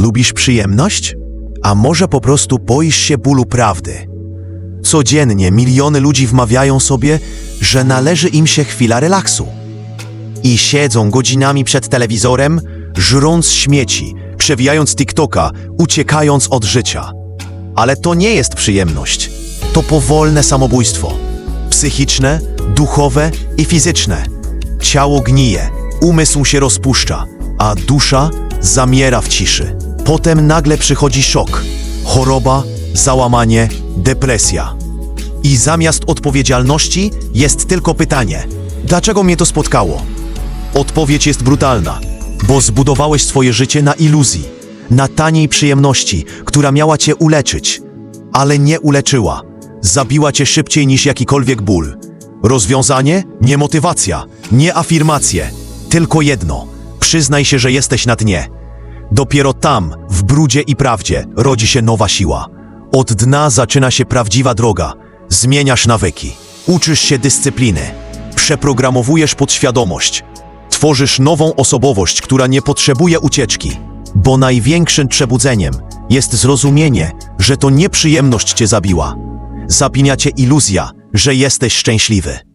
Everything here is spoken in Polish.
Lubisz przyjemność? A może po prostu boisz się bólu prawdy? Codziennie miliony ludzi wmawiają sobie, że należy im się chwila relaksu. I siedzą godzinami przed telewizorem, żrąc śmieci, przewijając TikToka, uciekając od życia. Ale to nie jest przyjemność. To powolne samobójstwo. Psychiczne, duchowe i fizyczne. Ciało gnije, umysł się rozpuszcza, a dusza zamiera w ciszy. Potem nagle przychodzi szok, choroba, załamanie, depresja. I zamiast odpowiedzialności jest tylko pytanie: dlaczego mnie to spotkało? Odpowiedź jest brutalna, bo zbudowałeś swoje życie na iluzji, na taniej przyjemności, która miała cię uleczyć, ale nie uleczyła. Zabiła cię szybciej niż jakikolwiek ból. Rozwiązanie? Nie motywacja, nie afirmacje, tylko jedno: przyznaj się, że jesteś na dnie. Dopiero tam, w brudzie i prawdzie, rodzi się nowa siła. Od dna zaczyna się prawdziwa droga. Zmieniasz nawyki, uczysz się dyscypliny, przeprogramowujesz podświadomość, tworzysz nową osobowość, która nie potrzebuje ucieczki. Bo największym przebudzeniem jest zrozumienie, że to nieprzyjemność cię zabiła. Zapinia cię iluzja, że jesteś szczęśliwy.